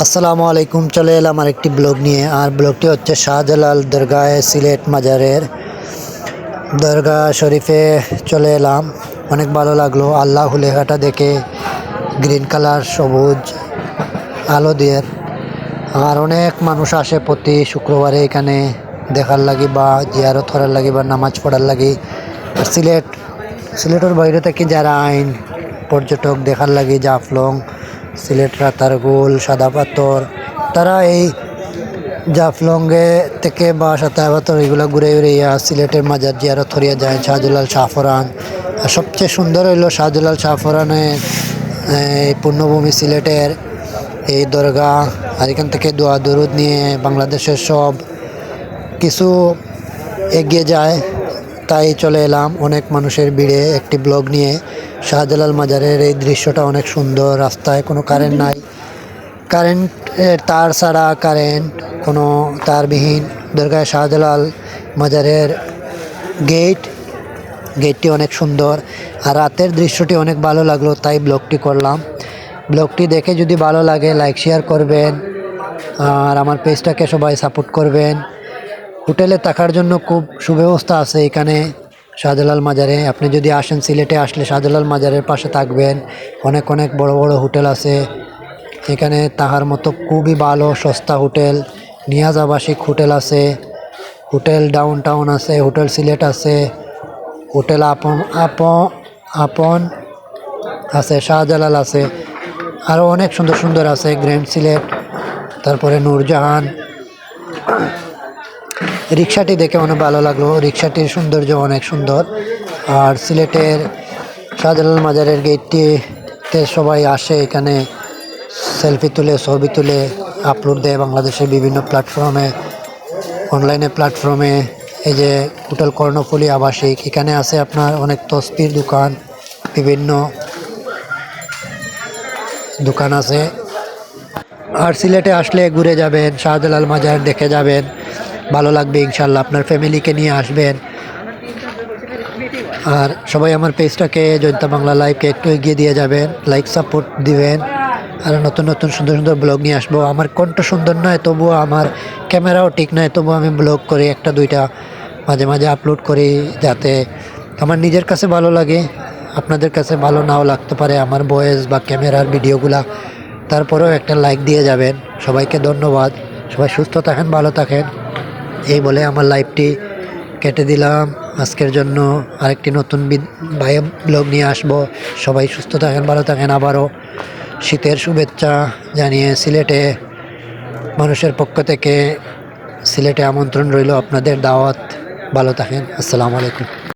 আসসালামু আলাইকুম, চলে এলাম আর একটি ব্লগ নিয়ে। আর ব্লগটি হচ্ছে শাহজালাল দরগায় সিলেট মাজারের দরগা শরীফে চলে এলাম। অনেক ভালো লাগল। আল্লাহ লেখাটা দেখে, গ্রিন কালার, সবুজ আলো দিয়ে। আর অনেক মানুষ আসে প্রতি শুক্রবারে এখানে দেখার লাগি বা জিয়ারত করার লাগি বা নামাজ পড়ার লাগি। আর সিলেট, সিলেটের বাইরে থেকে যারা আইন পর্যটক দেখার লাগি, জাফলং সিলেট রাতারগুল সাদা পাথর, তারা এই জাফলংয়ে থেকে বা সাদা পাথর এগুলো ঘুরে ঘুরে ইয়া সিলেটের মাজার জিয়ারত করিয়া যায়, শাহজুলাল শাহফরান সবচেয়ে সুন্দর হইল শাহজুলাল শাহফরানের এই পূর্ণভূমি সিলেটের এই দরগা আর এখান থেকে দোয়া, দরুদ নিয়ে বাংলাদেশের সব কিছু এগিয়ে যায়। তাই চলে এলাম অনেক মানুষের ভিড়ে একটি ব্লগ নিয়ে। শাহজালাল মাজারের এই দৃশ্যটা অনেক সুন্দর, রাস্তায় কোনো কারেন্ট নাই। কারেন্টের তার ছাড়া কারেন্ট কোনো তারবিহীন। দরগায় শাহজালাল মাজারের গেট গেটটি অনেক সুন্দর। আর রাতের দৃশ্যটি অনেক ভালো লাগল, তাই ব্লগটি করলাম। ব্লগটি দেখে যদি ভালো লাগে লাইক শেয়ার করবেন। আর আমার পেজটাকে সবাই সাপোর্ট করবেন। হোটেলে থাকার জন্য খুব সুব্যবস্থা আছে এখানে শাহজালাল মাজারে। আপনি যদি আসেন, সিলেটে আসলে শাহজালাল মাজারের পাশে থাকবেন। অনেক অনেক বড় বড় হোটেল আছে। এখানে তাহার মতো খুবই ভালো, সস্তা হোটেল নিয়াজ আবাসিক হোটেল আছে। হোটেল ডাউন টাউন আছে, হোটেল সিলেট আছে, হোটেল আপন আপন আপন আছে, শাহজালাল আছে। আরও অনেক সুন্দর সুন্দর আছে, গ্র্যান্ড সিলেট, তারপরে নূরজাহান। রিক্সাটি দেখে অনেক ভালো লাগল। রিক্সাটির সৌন্দর্য অনেক সুন্দর। আর সিলেটের শাহজালাল মাজারের গেটটিতে সবাই আসে, এখানে সেলফি তুলে, ছবি তুলে আপলোড দেয় বাংলাদেশের বিভিন্ন প্ল্যাটফর্মে। অনলাইনে প্ল্যাটফর্মে এই যে হোটেল কর্ণফুলি আবাসিক, এখানে আছে আপনার অনেক তসবির দোকান, বিভিন্ন দোকান আছে। আর সিলেটে আসলে ঘুরে যাবেন, শাহজালাল মাজার দেখে যাবেন। ভালো লাগবে, ইনশাল্লাহ আপনার ফ্যামিলিকে নিয়ে আসবেন। আর সবাই আমার পেজটাকে জয়ন্ত বাংলা লাইভকে একটু এগিয়ে দিয়ে যাবেন, লাইক, সাপোর্ট দিবেন। আর নতুন নতুন, সুন্দর সুন্দর ব্লগ নিয়ে আসব। আমার কণ্ঠ সুন্দর নয়, তবুও আমার ক্যামেরাও ঠিক নয়, তবুও আমি ব্লগ করি একটা, দুইটা মাঝে মাঝে আপলোড করি যাতে আমার নিজের কাছে ভালো লাগে, আপনাদের কাছে ভালো নাও লাগতে পারে আমার ভয়েস বা ক্যামেরার ভিডিওগুলা। তারপরেও একটা লাইক দিয়ে যাবেন। সবাইকে ধন্যবাদ। সবাই সুস্থ থাকেন, ভালো থাকেন। এই বলে আমার লাইফটি কেটে দিলাম। আজকের জন্য আরেকটি নতুন ভাই ব্লগ নিয়ে আসব। সবাই সুস্থ থাকেন, ভালো থাকেন। আবারও শীতের শুভেচ্ছা জানিয়ে সিলেটে মানুষের পক্ষ থেকে সিলেটে আমন্ত্রণ রইল আপনাদের দাওয়াত। ভালো থাকেন। আসসালামু আলাইকুম।